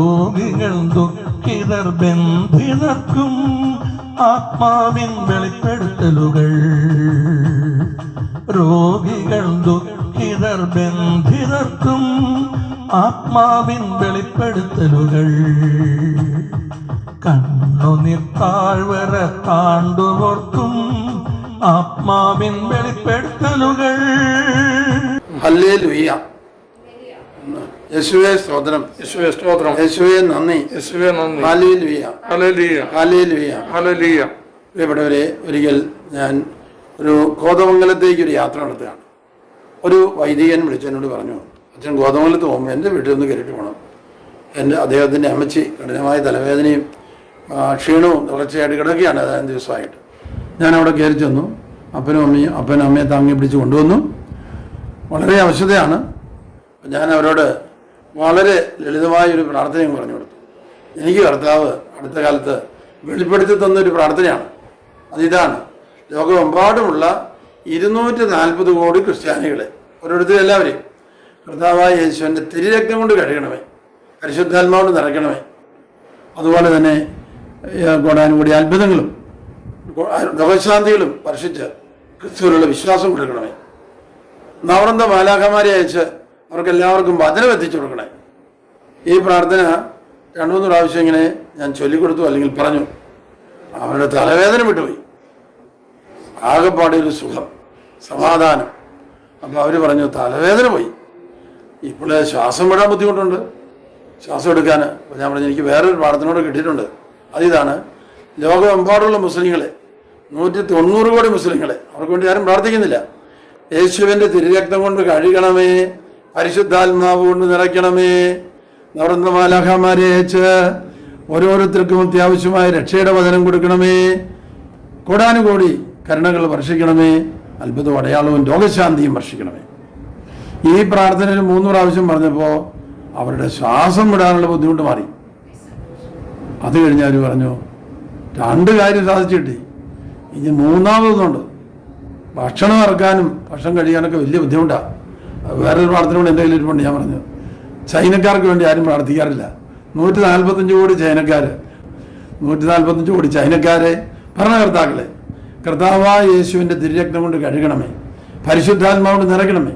രോഗികൾ ദുഃഖിതർ ബന്ധിതർക്കും ആത്മാവിൻ വെളിപ്പെടുത്തലുകൾ. രോഗികൾ ദുഃഖിതർ ബന്ധിതർക്കും ആത്മാവിൻ വെളിപ്പെടുത്തലുകൾ. കണ്ണുനീർ താഴ്വര താണ്ടുവർക്കും ആത്മാവിൻ വെളിപ്പെടുത്തലുകൾ. ഹല്ലേലൂയ. യേശുവെ സ്തോത്രം. യേശുവേ സ്തോത്രം. യേശുവേ നന്ദി. യേശുവേ നന്ദി. ഹല്ലേലൂയ. ഹല്ലേലൂയ. ഹല്ലേലൂയ. ഹല്ലേലൂയ. പ്രിയപ്പെട്ടവരെ ഒരിക്കൽ ഞാൻ ഒരു കോതമംഗലത്തേക്ക് ഒരു യാത്ര നടത്തുകയാണ്. ഒരു വൈദികൻ വിളിച്ച് എന്നോട് പറഞ്ഞു അച്ഛൻ കോതമംഗലത്ത് പോകുമ്പോൾ എന്റെ വീട്ടിൽ നിന്ന് കയറിയിട്ട് പോകണം എന്റെ അദ്ദേഹത്തിന്റെ അമ്മച്ചി കഠിനമായ തലവേദനയും ക്ഷീണവും തുടർച്ചയായിട്ട് കിടക്കുകയാണ് അതായത് ദിവസമായിട്ട്. ഞാൻ അവിടെ കയറി ചെന്നു. അപ്പനും അമ്മയും അപ്പനും അമ്മയെ താങ്ങി പിടിച്ച് കൊണ്ടുവന്നു. വളരെ അവശതയാണ്. ഞാൻ അവരോട് വളരെ ലളിതമായ ഒരു പ്രാർത്ഥനയും പറഞ്ഞു കൊടുത്തു. എനിക്ക് കർത്താവ് അടുത്ത കാലത്ത് വെളിപ്പെടുത്തി തന്നൊരു പ്രാർത്ഥനയാണ്. അതിതാണ് ലോകമെമ്പാടുമുള്ള ഇരുന്നൂറ്റി നാൽപ്പത് കോടി ക്രിസ്ത്യാനികളെ ഓരോരുത്തരും എല്ലാവരെയും. കർത്താവായ യേശുവിന്റെ തിരിരക്തം കൊണ്ട് കഴുകണമേ പരിശുദ്ധാത്മാവോട് നിറയ്ക്കണമേ. അതുപോലെ തന്നെ കോടാനുകൂടി അത്ഭുതങ്ങളും ലോകശാന്തികളും വർഷിച്ച് ക്രിസ്തുവിലുള്ള വിശ്വാസം കൊടുക്കണമേ. നവറന്ത മാലാഖമാരെ അയച്ച് അവർക്ക് എല്ലാവർക്കും വചനം എത്തിച്ചു കൊടുക്കണേ. ഈ പ്രാർത്ഥന രണ്ടു മൂന്ന് പ്രാവശ്യം ഇങ്ങനെ ഞാൻ ചൊല്ലിക്കൊടുത്തു അല്ലെങ്കിൽ പറഞ്ഞു. അവരുടെ തലവേദന വിട്ടുപോയി. ആകെപ്പാടെ ഒരു സുഖം സമാധാനം. അപ്പോൾ അവർ പറഞ്ഞു തലവേദന പോയി. ഇപ്പോൾ ശ്വാസം വിടാൻ ബുദ്ധിമുട്ടുണ്ട്. ശ്വാസം എടുക്കാൻ ഞാൻ പറഞ്ഞു എനിക്ക് വേറൊരു പ്രാർത്ഥനയോട് കിട്ടിയിട്ടുണ്ട്. അതിതാണ് ലോകമെമ്പാടുള്ള മുസ്ലിങ്ങളെ നൂറ്റി തൊണ്ണൂറ് കോടി മുസ്ലിങ്ങളെ അവർക്ക് വേണ്ടി ആരും പ്രാർത്ഥിക്കുന്നില്ല. യേശുവിന്റെ തിരുരക്തം കൊണ്ട് കഴുകണമേ പരിശുദ്ധാത്മാവ് കൊണ്ട് നിറയ്ക്കണമേ. നവരന്ദമാലാഹമാരെ അയച്ച് ഓരോരുത്തർക്കും അത്യാവശ്യമായ രക്ഷയുടെ വചനം കൊടുക്കണമേ. കോടാനുകോടി കരുണകൾ വർഷിക്കണമേ. അത്ഭുതവും അടയാളവും രോഗശാന്തിയും വർഷിക്കണമേ. ഈ പ്രാർത്ഥനയിൽ മൂന്ന് പ്രാവശ്യം പറഞ്ഞപ്പോൾ അവരുടെ ശ്വാസം വിടാനുള്ള ബുദ്ധിമുട്ട് മാറി. അത് കഴിഞ്ഞ് അവർ പറഞ്ഞു രണ്ട് കാര്യം സാധിച്ചു കിട്ടി ഇനി മൂന്നാമതൊന്നുണ്ട്. ഭക്ഷണം ഇറക്കാനും ഭക്ഷണം കഴിയാനൊക്കെ വലിയ ബുദ്ധിമുട്ടാണ് വേറൊരു പ്രാർത്ഥന കൂടെ എന്റെ കയ്യിലിരിപ്പുണ്ട് ഞാൻ പറഞ്ഞു. ചൈനക്കാർക്ക് വേണ്ടി ആരും പ്രാർത്ഥിക്കാറില്ല. നൂറ്റി നാൽപ്പത്തഞ്ച് കോടി ചൈനക്കാർ നൂറ്റി നാൽപ്പത്തഞ്ച് കോടി ചൈനക്കാരെ ഭരണകർത്താക്കളെ. കർത്താവായ യേശുവിന്റെ തിരുരക്തം കൊണ്ട് കഴുകണമേ. പരിശുദ്ധാത്മാവ് നിറയ്ക്കണമേ.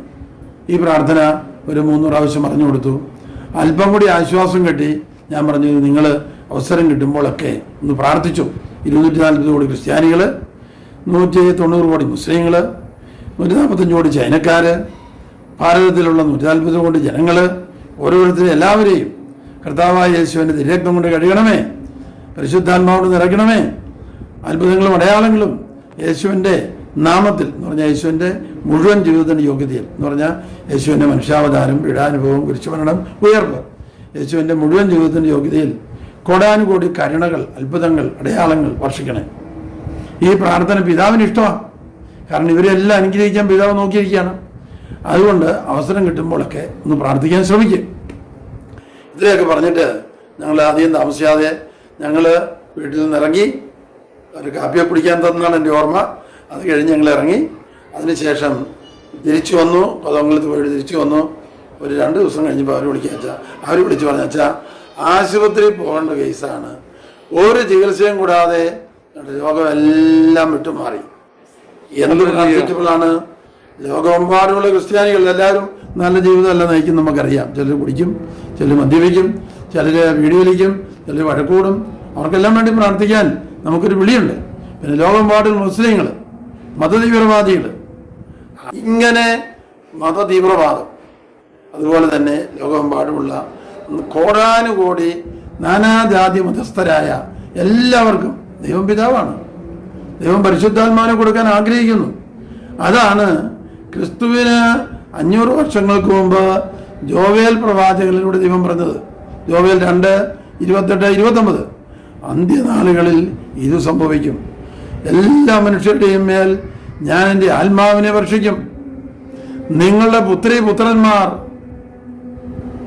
ഈ പ്രാർത്ഥന ഒരു മൂന്ന് പ്രാവശ്യം പറഞ്ഞു കൊടുത്തു. അല്പം കൂടി ആശ്വാസം കിട്ടി. ഞാൻ പറഞ്ഞു നിങ്ങൾ അവസരം കിട്ടുമ്പോഴൊക്കെ ഒന്ന് പ്രാർത്ഥിച്ചു. ഇരുന്നൂറ്റി നാൽപ്പത് കോടി ക്രിസ്ത്യാനികൾ നൂറ്റി തൊണ്ണൂറ് കോടി മുസ്ലിങ്ങൾ നൂറ്റി നാൽപ്പത്തഞ്ച് കോടി ചൈനക്കാർ ഭാരതത്തിലുള്ള നൂറ്റി നാൽപ്പത് കോടി ജനങ്ങൾ ഓരോരുത്തരും എല്ലാവരെയും കർത്താവായ യേശുവിന്റെ തിരക്തം കൊണ്ട് കഴുകണമേ. പരിശുദ്ധാത്മാവോട് നിറയ്ക്കണമേ. അത്ഭുതങ്ങളും അടയാളങ്ങളും യേശുവിന്റെ നാമത്തിൽ എന്ന് പറഞ്ഞാൽ യേശുവിന്റെ മുഴുവൻ ജീവിതത്തിന്റെ യോഗ്യതയിൽ എന്ന് പറഞ്ഞാൽ യേശുവിന്റെ മനുഷ്യാവതാരം പീഡാനുഭവം കുരിശുമരണം ഉയർപ്പ്. യേശുവിന്റെ മുഴുവൻ ജീവിതത്തിന്റെ യോഗ്യതയിൽ കോടാനുകോടി കരുണകൾ അത്ഭുതങ്ങൾ അടയാളങ്ങൾ വർഷിക്കണേ. ഈ പ്രാർത്ഥന പിതാവിന് ഇഷ്ടമാണ്. കാരണം ഇവരെല്ലാം അനുഗ്രഹിക്കാൻ പിതാവ് നോക്കിയിരിക്കുകയാണ്. അതുകൊണ്ട് അവസരം കിട്ടുമ്പോഴൊക്കെ ഒന്ന് പ്രാർത്ഥിക്കാൻ ശ്രമിക്കും. ഇത്രയൊക്കെ പറഞ്ഞിട്ട് ഞങ്ങൾ ആദ്യം താമസിയാതെ ഞങ്ങൾ വീട്ടിൽ നിന്ന് ഇറങ്ങി ഒരു കാപ്പിയെ കുടിക്കാൻ തന്നാണ് എന്റെ ഓർമ്മ. അത് കഴിഞ്ഞ് ഞങ്ങൾ ഇറങ്ങി. അതിനുശേഷം തിരിച്ചു വന്നു. പദവങ്ങളത്ത് പോയിട്ട് തിരിച്ചു വന്നു. ഒരു രണ്ട് ദിവസം കഴിഞ്ഞപ്പോൾ അവർ വിളിക്കുക അച്ഛാ അവർ വിളിച്ചു പറഞ്ഞ അച്ഛാ ആശുപത്രിയിൽ പോകേണ്ട കേസാണ്. ഒരു ചികിത്സയും കൂടാതെ രോഗമെല്ലാം വിട്ടുമാറി. എന്ത് പ്രാർത്ഥിച്ചപ്പോഴാണ് ലോകമെമ്പാടുമുള്ള ക്രിസ്ത്യാനികൾ എല്ലാവരും നല്ല ജീവിതമല്ല നയിക്കും നമുക്കറിയാം. ചിലർ കുടിക്കും ചിലർ മദ്യപിക്കും ചിലർ വീഡിയോ വലിക്കും ചിലർ വഴക്കൂടും. അവർക്കെല്ലാം വേണ്ടി പ്രാർത്ഥിക്കാൻ നമുക്കൊരു വിളിയുണ്ട്. പിന്നെ ലോകമെമ്പാടും മുസ്ലിങ്ങൾ മതതീവ്രവാദികൾ ഇങ്ങനെ മതതീവ്രവാദം. അതുപോലെ തന്നെ ലോകമെമ്പാടുമുള്ള കോടാനുകോടി നാനാജാതി മതസ്ഥരായ എല്ലാവർക്കും ദൈവം പിതാവാണ്. ദൈവം പരിശുദ്ധാത്മാവിനെ കൊടുക്കാൻ ആഗ്രഹിക്കുന്നു. അതാണ് ക്രിസ്തുവിന് അഞ്ഞൂറ് വർഷങ്ങൾക്ക് മുമ്പ് ജോവേൽ പ്രവാചകനിലൂടെ ദൈവം പറഞ്ഞത്. ജോവേൽ രണ്ട് ഇരുപത്തെട്ട് ഇരുപത്തൊമ്പത്. അന്ത്യനാളുകളിൽ ഇത് സംഭവിക്കും. എല്ലാ മനുഷ്യരുടെയും മേൽ ഞാൻ എന്റെ ആത്മാവിനെ വർഷിക്കും. നിങ്ങളുടെ പുത്രി പുത്രന്മാർ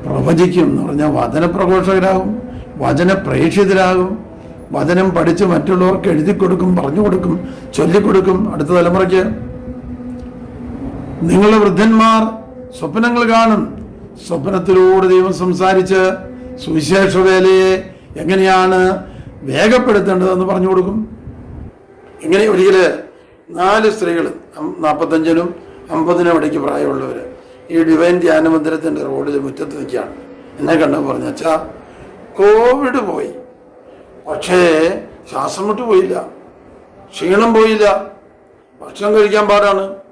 പ്രവചിക്കും എന്ന് പറഞ്ഞാൽ വചനപ്രഘോഷകരാകും വചനപ്രേക്ഷിതരാകും വചനം പഠിച്ച് മറ്റുള്ളവർക്ക് എഴുതി കൊടുക്കും പറഞ്ഞു കൊടുക്കും ചൊല്ലിക്കൊടുക്കും അടുത്ത തലമുറയ്ക്ക്. നിങ്ങളുടെ വൃദ്ധന്മാർ സ്വപ്നങ്ങൾ കാണും. സ്വപ്നത്തിലൂടെ ദൈവം സംസാരിച്ച് സുവിശേഷ വേലയെ എങ്ങനെയാണ് വേഗപ്പെടുത്തേണ്ടതെന്ന് പറഞ്ഞു കൊടുക്കും. ഇങ്ങനെ ഒരിക്കൽ നാല് സ്ത്രീകൾ നാൽപ്പത്തഞ്ചിനും അമ്പതിനും ഇടയ്ക്ക് പ്രായമുള്ളവർ ഈ ഡിവൈൻ ധ്യാന മന്ദിരത്തിന്റെ റോഡിൽ മുറ്റത്ത് നിൽക്കുകയാണ്. എന്നെ കണ്ടു പറഞ്ഞു അച്ഛാ കോവിഡ് പോയി. പക്ഷേ ശ്വാസം മുട്ട് പോയില്ല. ക്ഷീണം പോയില്ല. ഭക്ഷണം കഴിക്കാൻ പാടാണ്.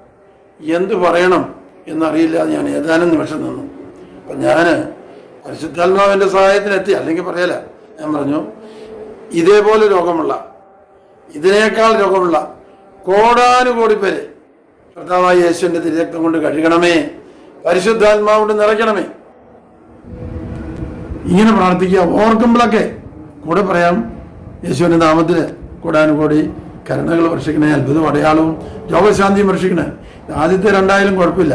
എന്ത് പറയണം എന്നറിയില്ല ഞാൻ ഏതാനും നിമിഷം നിന്നു. അപ്പം ഞാൻ പരിശുദ്ധാത്മാവിന്റെ സഹായത്തിനെത്തി അല്ലെങ്കിൽ പറയല. ഞാൻ പറഞ്ഞു ഇതേപോലെ രോഗമുള്ള ഇതിനേക്കാൾ രോഗമുള്ള കോടാനുകോടി പേര് കർത്താവായ യേശുവിന്റെ തിരുരക്തം കൊണ്ട് കഴുകണമേ പരിശുദ്ധാത്മാവ് കൊണ്ട് നിറയ്ക്കണമേ. ഇങ്ങനെ പ്രാർത്ഥിക്കുക ഓർക്കുമ്പോഴൊക്കെ കൂടെ പറയാം യേശുവിന്റെ നാമത്തിൽ കൂടാനുകൂടി കരുണകൾ വർഷിക്കണേ അത്ഭുതം അടയാളവും രോഗശാന്തിയും വർഷിക്കണേ. ആദ്യത്തെ രണ്ടായാലും കുഴപ്പമില്ല.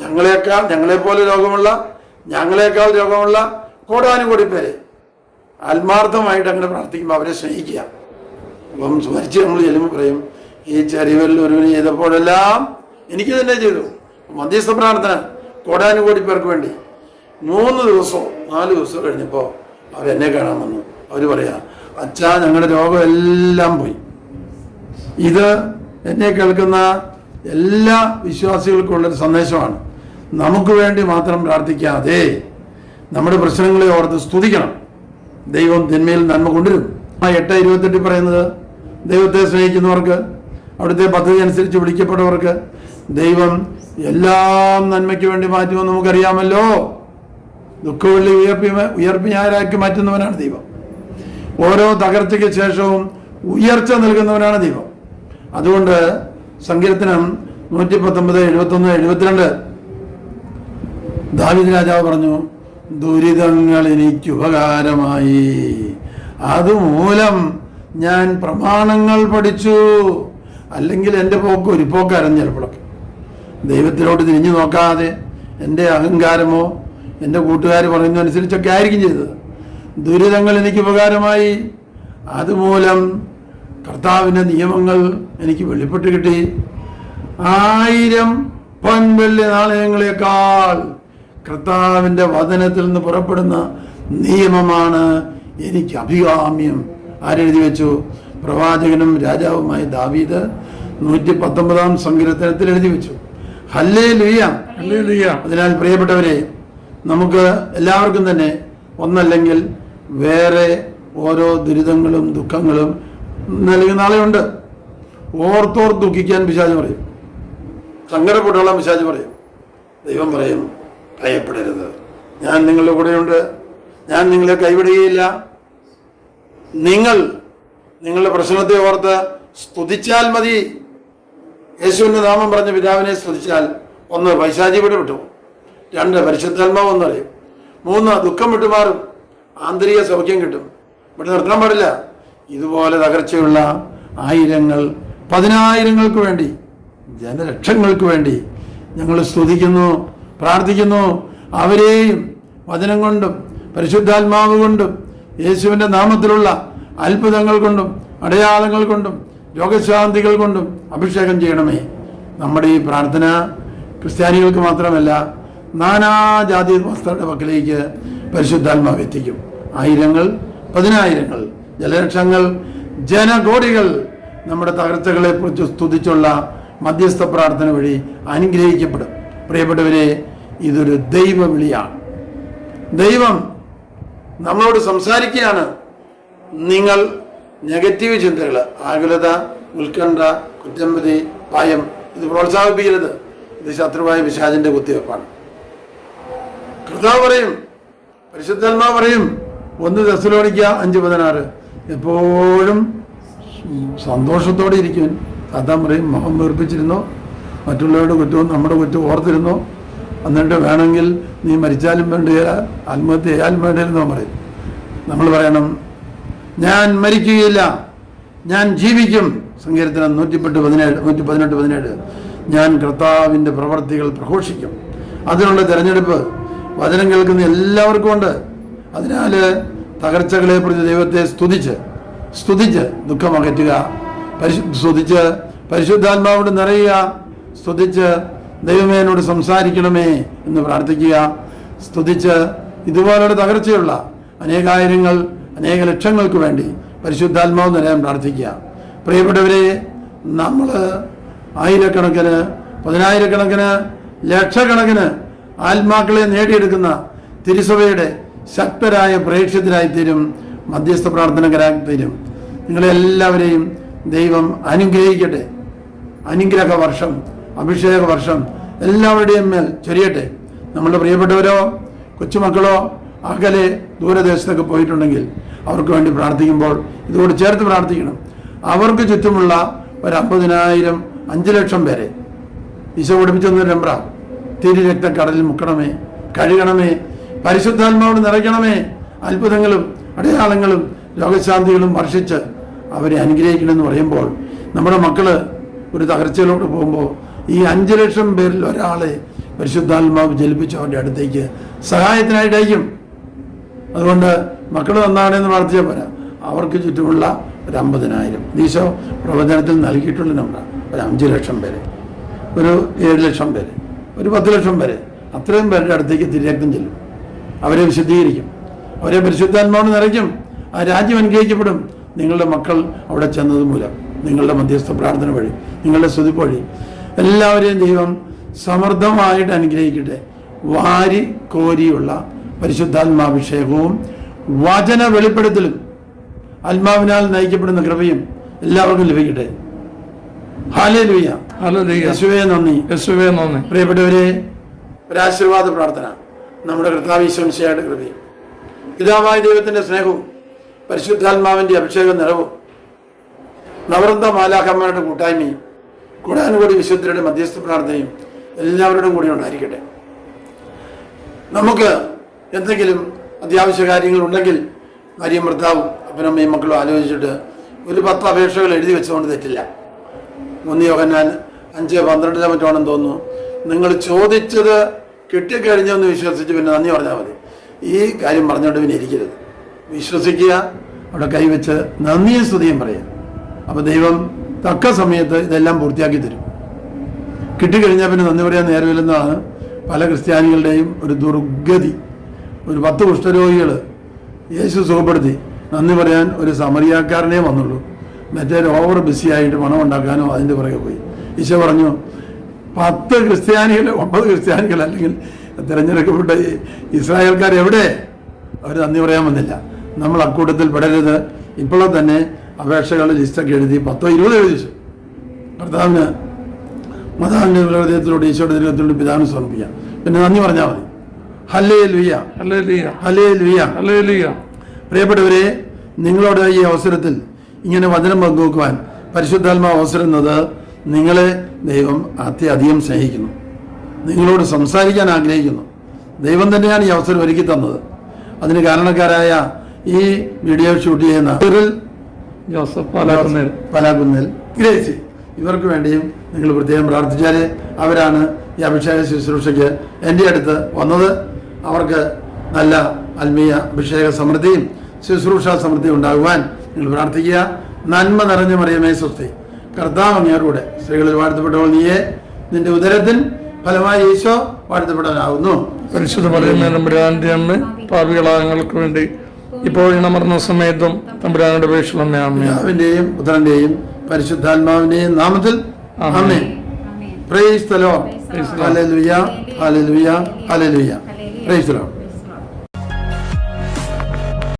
ഞങ്ങളെക്കാൾ ഞങ്ങളെപ്പോലെ രോഗമുള്ള ഞങ്ങളെക്കാൾ രോഗമുള്ള കോടാനും കോടി പേര് ആത്മാർത്ഥമായിട്ട് അങ്ങനെ പ്രാർത്ഥിക്കുമ്പോൾ അവരെ സ്നേഹിക്കുക. അപ്പം സ്മരിച്ച് നമ്മൾ ചെല്ലുമ്പോൾ പറയും ഈ ചെറിയവരിൽ ഒരുവിന് ചെയ്തപ്പോഴെല്ലാം എനിക്ക് തന്നെ ചെയ്തു. മധ്യസ്ഥ പ്രാർത്ഥന കോടാനും കോടാനുകോടി പേർക്ക് വേണ്ടി. മൂന്ന് ദിവസമോ നാല് ദിവസം കഴിഞ്ഞപ്പോൾ അവരെന്നെ കാണാൻ വന്നു. അവർ പറയാ അച്ഛാ ഞങ്ങളുടെ രോഗം എല്ലാം പോയി. ഇത് എന്നെ കേൾക്കുന്ന എല്ലാ വിശ്വാസികൾക്കുള്ളൊരു സന്ദേശമാണ്. നമുക്ക് വേണ്ടി മാത്രം പ്രാർത്ഥിക്കാതെ നമ്മുടെ പ്രശ്നങ്ങളെ ഓർത്ത് സ്തുതിക്കണം. ദൈവം തിന്മയിൽ നന്മ കൊണ്ടുവരും. ആ എട്ട് ഇരുപത്തെട്ടിൽ പറയുന്നത് ദൈവത്തെ സ്നേഹിക്കുന്നവർക്ക് അവിടുത്തെ പദ്ധതി അനുസരിച്ച് വിളിക്കപ്പെട്ടവർക്ക് ദൈവം എല്ലാം നന്മയ്ക്ക് വേണ്ടി മാറ്റുമെന്ന് നമുക്കറിയാമല്ലോ. ദുഃഖവെള്ളി ഉയർപ്പി ഉയർപ്പി ഞായറാക്കി മാറ്റുന്നവനാണ് ദൈവം. ഓരോ തകർച്ചയ്ക്ക് ശേഷവും ഉയർച്ച നൽകുന്നവനാണ് ദൈവം. അതുകൊണ്ട് സങ്കീർത്തനം നൂറ്റി പത്തൊമ്പത് എഴുപത്തൊന്ന് എഴുപത്തിരണ്ട്. ദാവിദ് രാജാവ് പറഞ്ഞു ദുരിതങ്ങൾ എനിക്ക് ഉപകാരമായി. അതുമൂലം ഞാൻ പ്രമാണങ്ങൾ പഠിച്ചു. അല്ലെങ്കിൽ എന്റെ പോക്ക് ഒരു പോക്കായിരുന്നു ചിലപ്പോഴൊക്കെ ദൈവത്തിലോട്ട് തിരിഞ്ഞു നോക്കാതെ എന്റെ അഹങ്കാരമോ എന്റെ കൂട്ടുകാർ പറയുന്നതനുസരിച്ചൊക്കെ ആയിരിക്കും ചെയ്തത്. ദുരിതങ്ങൾ എനിക്ക് ഉപകാരമായി. അതുമൂലം കർത്താവിന്റെ നിയമങ്ങൾ എനിക്ക് വെളിപ്പെട്ട് കിട്ടി. ആയിരം പൊൻവെള്ളി നാണയങ്ങളെക്കാൾ കർത്താവിന്റെ വചനത്തിൽ നിന്ന് പുറപ്പെടുന്ന നിയമമാണ് എനിക്ക് അഭികാമ്യം. ആരെഴുതി വെച്ചു? പ്രവാചകനും രാജാവുമായ ദാവീദ് നൂറ്റി പത്തൊമ്പതാം സങ്കീർത്തനത്തിൽ എഴുതി വെച്ചു. ഹല്ലേ ലുയ. അതിനാൽ പ്രിയപ്പെട്ടവരെ നമുക്ക് എല്ലാവർക്കും തന്നെ ഒന്നല്ലെങ്കിൽ വേറെ ഓരോ ദുരിതങ്ങളും ദുഃഖങ്ങളും നൽകുന്ന ആളെയുണ്ട്. ഓർത്തോർ ദുഃഖിക്കാൻ പിശാജ് പറയും. സങ്കടപ്പെട്ടുള്ള പിശാജ് പറയും. ദൈവം പറയും ഭയപ്പെടരുത്. ഞാൻ നിങ്ങളുടെ കൂടെയുണ്ട്. ഞാൻ നിങ്ങളെ കൈവിടുകയില്ല. നിങ്ങൾ നിങ്ങളുടെ പ്രശ്നത്തെ ഓർത്ത് സ്തുതിച്ചാൽ മതി. യേശുവിന്റെ നാമം പറഞ്ഞ പിതാവിനെ സ്തുതിച്ചാൽ ഒന്ന് പൈശാചി വിട്ട് വിട്ടു. രണ്ട് പരിശുദ്ധാത്മാവ് എന്നറിയും മൂന്ന് ദുഃഖം വിട്ടുമാറും. ആന്തരിക സൗഖ്യം കിട്ടും. ഇവിടെ നിർത്താൻ പാടില്ല. ഇതുപോലെ തകർച്ചയുള്ള ആയിരങ്ങൾ പതിനായിരങ്ങൾക്ക് വേണ്ടി ജനലക്ഷങ്ങൾക്ക് വേണ്ടി ഞങ്ങൾ സ്തുതിക്കുന്നു പ്രാർത്ഥിക്കുന്നു. അവരെയും വചനം കൊണ്ടും പരിശുദ്ധാത്മാവ് കൊണ്ടും യേശുവിന്റെ നാമത്തിലുള്ള അത്ഭുതങ്ങൾ കൊണ്ടും അടയാളങ്ങൾ കൊണ്ടും രോഗശാന്തികൾ കൊണ്ടും അഭിഷേകം ചെയ്യണമേ. നമ്മുടെ ഈ പ്രാർത്ഥന ക്രിസ്ത്യാനികൾക്ക് മാത്രമല്ല നാനാജാതി വസ്തുക്കളുടെ പക്കലേക്ക് പരിശുദ്ധാത്മാവ് എത്തിക്കും. ആയിരങ്ങൾ പതിനായിരങ്ങൾ ജലലക്ഷങ്ങൾ ജനകോടികൾ നമ്മുടെ തകർച്ചകളെ കുറിച്ച് സ്തുതിച്ചുള്ള മധ്യസ്ഥ പ്രാർത്ഥന വഴി അനുഗ്രഹിക്കപ്പെടും. പ്രിയപ്പെട്ടവരെ ഇതൊരു ദൈവ വിളിയാണ് ദൈവം നമ്മളോട് സംസാരിക്കുകയാണ്. നിങ്ങൾ നെഗറ്റീവ് ചിന്തകൾ ആകുലത ഉത്കണ്ഠ കുറ്റമ്പതി ഭയം ഇത് പ്രോത്സാഹിപ്പിക്കരുത്. ഇത് ശത്രുവായ വിശാജിന്റെ കുത്തിവെപ്പാണ് കർത്താവ് പറയും പരിശുദ്ധാത്മാ പറയും ഒന്ന് ദശലോണിക്ക അഞ്ച് പതിനാറ് എപ്പോഴും സന്തോഷത്തോടെ ഇരിക്കും സാത്താൻ പറയും മുഖം വീർപ്പിച്ചിരുന്നോ മറ്റുള്ളവരുടെ കുറ്റവും നമ്മുടെ കുറ്റവും ഓർത്തിരുന്നോ. എന്നിട്ട് വേണമെങ്കിൽ നീ മരിച്ചാലും വേണ്ടിയില്ല ആത്മഹത്യ ചെയ്യാലും വേണ്ടിയിരുന്നോ പറയും. നമ്മൾ പറയണം ഞാൻ മരിക്കുകയില്ല ഞാൻ ജീവിക്കും. സങ്കീർത്തനം നൂറ്റിപ്പെട്ട് പതിനേഴ് നൂറ്റി പതിനെട്ട് പതിനേഴ്. ഞാൻ കർത്താവിന്റെ പ്രവർത്തികൾ പ്രഘോഷിക്കും. അതിനുള്ള തിരഞ്ഞെടുപ്പ് വചനം കേൾക്കുന്ന എല്ലാവർക്കും ഉണ്ട്. അതിനാൽ തകർച്ചകളെ കുറിച്ച് ദൈവത്തെ സ്തുതിച്ച് സ്തുതിച്ച് ദുഃഖം അകറ്റുക പരിശു സ്തുതിച്ച് പരിശുദ്ധാത്മാവോട് നിറയുക സ്തുതിച്ച് ദൈവമേനോട് സംസാരിക്കണമേ എന്ന് പ്രാർത്ഥിക്കുക സ്തുതിച്ച് ഇതുപോലുള്ള തകർച്ചയുള്ള അനേകായിരങ്ങൾ അനേക ലക്ഷങ്ങൾക്ക് വേണ്ടി പരിശുദ്ധാത്മാവ് നിറയാൻ പ്രാർത്ഥിക്കുക. പ്രിയപ്പെട്ടവരെ നമ്മൾ ആയിരക്കണക്കിന് പതിനായിരക്കണക്കിന് ലക്ഷക്കണക്കിന് ആത്മാക്കളെ നേടിയെടുക്കുന്ന തിരുസഭയുടെ ശക്തരായ പ്രേക്ഷിതരായി തീരും മധ്യസ്ഥ പ്രാർത്ഥനകരായി തീരും നിങ്ങളെല്ലാവരെയും ദൈവം അനുഗ്രഹിക്കട്ടെ. അനുഗ്രഹ വർഷം അഭിഷേക വർഷം എല്ലാവരുടെയും മേൽ ചൊരിയട്ടെ. നമ്മളുടെ പ്രിയപ്പെട്ടവരോ കൊച്ചുമക്കളോ അകലെ ദൂരദേശത്തൊക്കെ പോയിട്ടുണ്ടെങ്കിൽ അവർക്ക് വേണ്ടി പ്രാർത്ഥിക്കുമ്പോൾ ഇതോട് ചേർത്ത് പ്രാർത്ഥിക്കണം. അവർക്ക് ചുറ്റുമുള്ള ഒരു അമ്പതിനായിരം അഞ്ച് ലക്ഷം പേരെ. ഈശോ പഠിപ്പിച്ചൊന്നും രമ്പ്ര തിരി രക്തക്കടലിൽ മുക്കണമേ കഴുകണമേ പരിശുദ്ധാത്മാവോട് നിറയ്ക്കണമേ. അത്ഭുതങ്ങളും അടയാളങ്ങളും രോഗശാന്തികളും വർഷിച്ച് അവരെ അനുഗ്രഹിക്കണമെന്ന് പറയുമ്പോൾ നമ്മുടെ മക്കൾ ഒരു തകർച്ചയിലോട്ട് പോകുമ്പോൾ ഈ അഞ്ച് ലക്ഷം പേരിൽ ഒരാളെ പരിശുദ്ധാത്മാവ് ജലിപ്പിച്ച് അവരുടെ അടുത്തേക്ക് സഹായത്തിനായിട്ട് അയക്കും അതുകൊണ്ട് മക്കൾ നന്നാണെന്ന് പ്രാർത്ഥിച്ചാൽ പോരാ. അവർക്ക് ചുറ്റുമുള്ള ഒരു അമ്പതിനായിരം. ഈശോ പ്രവചനത്തിൽ നൽകിയിട്ടുള്ള നമ്പർ ഒരു അഞ്ച് ലക്ഷം പേര്. ഒരു ഏഴ് ലക്ഷം പേര്. ഒരു പത്ത് ലക്ഷം പേര്. അത്രയും പേരുടെ അടുത്തേക്ക് തിരിയക്കം ചെല്ലും. അവരെ വിശുദ്ധീകരിക്കും. അവരെ പരിശുദ്ധാത്മാവോട് നിറയ്ക്കും. ആ രാജ്യം അനുഗ്രഹിക്കപ്പെടും. നിങ്ങളുടെ മക്കൾ അവിടെ ചെന്നത് മൂലം നിങ്ങളുടെ മധ്യസ്ഥ പ്രാർത്ഥന വഴി നിങ്ങളുടെ സ്തുതിപ്പ് വഴി എല്ലാവരെയും ദൈവം സമൃദ്ധമായിട്ട് അനുഗ്രഹിക്കട്ടെ. വാരി കോരിയുള്ള പരിശുദ്ധാത്മാഭിഷേകവും വചന വെളിപ്പെടുത്തലും ആത്മാവിനാൽ നയിക്കപ്പെടുന്ന കൃപയും എല്ലാവർക്കും ലഭിക്കട്ടെ. ഹാലേ ലുയ്യ ഹല്ലേലൂയ. യേശുവേ നന്ദി. യേശുവേ നന്ദി. പ്രിയപ്പെട്ടവരെ ഒരാശീർവാദ പ്രാർത്ഥന. നമ്മുടെ കർത്താവിശ്വംശയുടെ കൃപയും. പിതാവായ ദൈവത്തിന്റെ സ്നേഹവും പരിശുദ്ധാത്മാവിന്റെ അഭിഷേക നിറവും നവൃന്ദ മാലാഖന്മാരുടെ കൂട്ടായ്മയും കൂടാനുകൂടി വിശുദ്ധരുടെ മധ്യസ്ഥ പ്രാർത്ഥനയും എല്ലാവരുടെയും കൂടി ഉണ്ടായിരിക്കട്ടെ. നമുക്ക് എന്തെങ്കിലും അത്യാവശ്യ കാര്യങ്ങൾ ഉണ്ടെങ്കിൽ ഭാര്യയും ഭർത്താവും അപ്പനമ്മയും മക്കളും ആലോചിച്ചിട്ട് ഒരു പത്ത് അപേക്ഷകൾ എഴുതി വെച്ചുകൊണ്ട് തെറ്റില്ല. ഒന്ന് യോഹന്നാൻ അഞ്ച് പന്ത്രണ്ടിനെ മറ്റാണെന്ന് തോന്നുന്നു. നിങ്ങൾ ചോദിച്ചത് കിട്ടിക്കഴിഞ്ഞെന്ന് വിശ്വസിച്ച് പിന്നെ നന്ദി പറഞ്ഞാൽ മതി. ഈ കാര്യം പറഞ്ഞുകൊണ്ട് പിന്നെ ഇരിക്കരുത്. വിശ്വസിക്കുക അവിടെ കൈവച്ച് നന്ദിയും സ്തുതിയും പറയുക. അപ്പോൾ ദൈവം തക്ക സമയത്ത് ഇതെല്ലാം പൂർത്തിയാക്കി തരും. കിട്ടിക്കഴിഞ്ഞാൽ പിന്നെ നന്ദി പറയാൻ നേരമില്ലെന്നാണ് പല ക്രിസ്ത്യാനികളുടെയും ഒരു ദുർഗതി. ഒരു പത്ത് കുഷ്ഠരോഗികൾ യേശു സുഖപ്പെടുത്തി നന്ദി പറയാൻ ഒരു സമറിയാക്കാരനേ വന്നുള്ളൂ. മറ്റേ ഓവർ ബിസി ആയിട്ട് പണം ഉണ്ടാക്കാനോ അതിന്റെ പുറകെ പോയി. ഈശോ പറഞ്ഞു പത്ത് ക്രിസ്ത്യാനികൾ ഒമ്പത് ക്രിസ്ത്യാനികൾ അല്ലെങ്കിൽ തിരഞ്ഞെടുക്കപ്പെട്ട ഇസ്രായേൽക്കാർ എവിടെ? അവർ നന്ദി പറയാൻ വന്നില്ല. നമ്മൾ അക്കൂട്ടത്തിൽ പെടരുത്. ഇപ്പോഴും തന്നെ അപേക്ഷകളുടെ ലിസ്റ്റൊക്കെ എഴുതി പത്തോ ഇരുപതോ എഴുതി വെച്ചു. ഭർത്താവിന് മാതാവിന്റെ ഹൃദയത്തിലൂടെ ഈശോയുടെ ദൈവത്തിലൂടെ പിതാവിന് സമർപ്പിക്കാം. പിന്നെ നന്ദി പറഞ്ഞാൽ മതി. ഹല്ലേ ലുയ ഹലേ ലുയ ഹലേ ഹല്ലേലൂയ പ്രിയപ്പെട്ടവരെ നിങ്ങളോട് ഈ അവസരത്തിൽ ഇങ്ങനെ വചനം പങ്കുവെക്കുവാൻ പരിശുദ്ധാത്മാവ് അവസരുന്നത് നിങ്ങളെ ദൈവം അത്യധികം സ്നേഹിക്കുന്നു. നിങ്ങളോട് സംസാരിക്കാൻ ആഗ്രഹിക്കുന്നു. ദൈവം തന്നെയാണ് ഈ അവസരം ഒരുക്കി തന്നത്. അതിന് കാരണക്കാരായ ഈ വീഡിയോ ഷൂട്ട് ചെയ്യുന്ന ജോസഫ് പലാകുന്നൽ ഗ്രേസി ഇവർക്ക് വേണ്ടിയും നിങ്ങൾ പ്രത്യേകം പ്രാർത്ഥിച്ചാൽ അവരാണ് ഈ അഭിഷേക ശുശ്രൂഷയ്ക്ക് എന്റെ അടുത്ത് വന്നത്. അവർക്ക് നല്ല ആത്മീയ അഭിഷേക സമൃദ്ധിയും ശുശ്രൂഷ സമൃദ്ധിയും ഉണ്ടാകുവാൻ നിങ്ങൾ പ്രാർത്ഥിക്കുക. നന്മ നിറഞ്ഞ മറിയമേ സ്വസ്തി. കർത്താവ് അങ്ങേറൂടെ സ്ത്രീകളിൽ വാഴ്ത്തപ്പെട്ടവൾ നീയെ. നിന്റെ ഉദരത്തിൽ ഫലമായി ഈശോ വാഴ്ത്തപ്പെടാനാവുന്നു. പരിശുദ്ധ പറയുന്ന തമ്പുരാന്റെ അമ്മ പാപികളാകങ്ങൾക്ക് വേണ്ടി ഇപ്പോൾ ഇണമർന്ന സമയത്തും തമ്പുരാനുടെ പേക്ഷലമ്മ അമ്മ പിതാവിന്റെയും പുത്രന്റെയും പരിശുദ്ധാത്മാവിന്റെയും നാമത്തിൽ amen. Amen. Praise the lord hallelujah hallelujah hallelujah praise